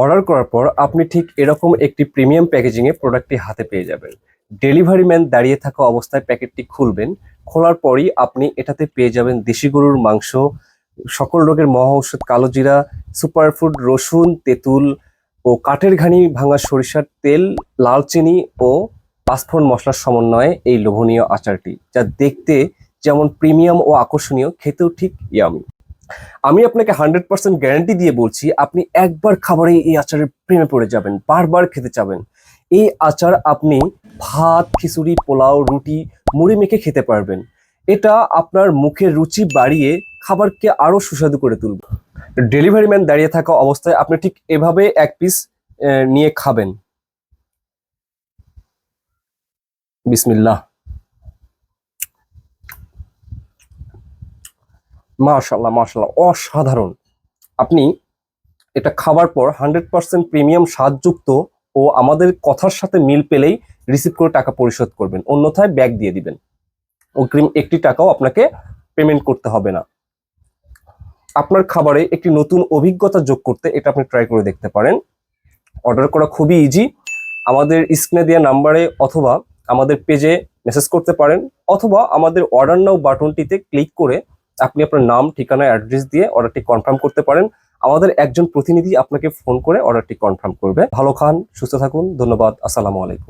Order করার পর আপনি ঠিক এরকম একটি প্রিমিয়াম প্যাকেজিংয়ে প্রোডাক্টটি হাতে পেয়ে যাবেন। ডেলিভারি ম্যান দাঁড়িয়ে থাকা অবস্থায় প্যাকেটটি খুলবেন। খোলার পরই আপনি এটাতে পেয়ে যাবেন দেশি গরুর মাংস, সকল রোগের মহা ঔষধ কালোজিরা সুপারফুড, রসুন, তেঁতুল ও কাঠের ঘানি ভাঙা সরিষার তেল লালচিনি ও পাঁচফোড়ন মশলার সমন্বয়ে এই লোভনীয় আচারটি, যা দেখতে যেমন প্রিমিয়াম ও আকর্ষণীয়, খেতেও ঠিক ইয়ামি। আমি আপনাকে হান্ড্রেড পার্সেন্ট গ্যারান্টি দিয়ে বলছি, আপনি একবার খাবারে এই আচারের প্রেমে পড়ে যাবেন, বারবার খেতে চাবেন। এই আচার আপনি ভাত, খিচুড়ি, পোলাও, রুটি, মুড়ি মেখে খেতে পারবেন। এটা আপনার মুখের রুচি বাড়িয়ে খাবারকে আরও সুস্বাদু করে তুলবে। ডেলিভারি ম্যান দাঁড়িয়ে থাকা অবস্থায় আপনি ঠিক এভাবে এক পিস নিয়ে খাবেন। বিসমিল্লাহ। মাশাল্লাহ মাশাল্লাহ অসাধারণ। আপনি এটা খাবার পর হান্ড্রেড পার্সেন্ট প্রিমিয়াম স্বাদযুক্ত ও আমাদের কথার সাথে মিল পেলেই রিসিভ করে টাকা পরিশোধ করবেন। অন্যথায় ব্যাগ দিয়ে দিবেন। অগ্রিম একটি টাকাও আপনাকে পেমেন্ট করতে হবে না। আপনার খাবারে একটি নতুন অভিজ্ঞতা যোগ করতে এটা আপনি ট্রাই করে দেখতে পারেন। অর্ডার করা খুবই ইজি আমাদের স্ক্রিনে দেওয়া নাম্বারে অথবা আমাদের পেজে মেসেজ করতে পারেন। অথবা আমাদের অর্ডার নাও বাটনটিতে ক্লিক করে আপনি আপনার নাম, ঠিকানা অ্যাড্রেস দিয়ে অর্ডারটি কনফার্ম করতে পারেন। আমাদের একজন প্রতিনিধি আপনাকে ফোন করে অর্ডারটি কনফার্ম করবে। ভালো খান, সুস্থ থাকুন। ধন্যবাদ। আসসালামু আলাইকুম।